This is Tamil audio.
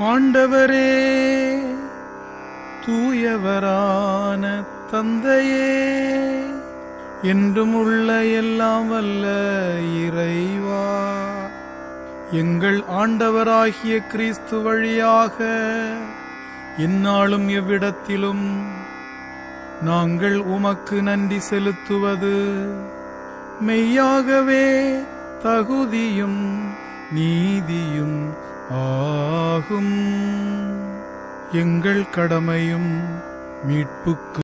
ஆண்டவரே தூயவரான தந்தையே என்றும் உள்ள எல்லாம் வல்ல இறைவா. எங்கள் ஆண்டவராகிய கிறிஸ்து வழியாக இந்நாளும் எவ்விடத்திலும் நாங்கள் உமக்கு நன்றி செலுத்துவது. மெய்யாகவே தகுதியும் நீதியும் ஆ ஆகும் எங்கள் கடமையும் மீட்புக்கு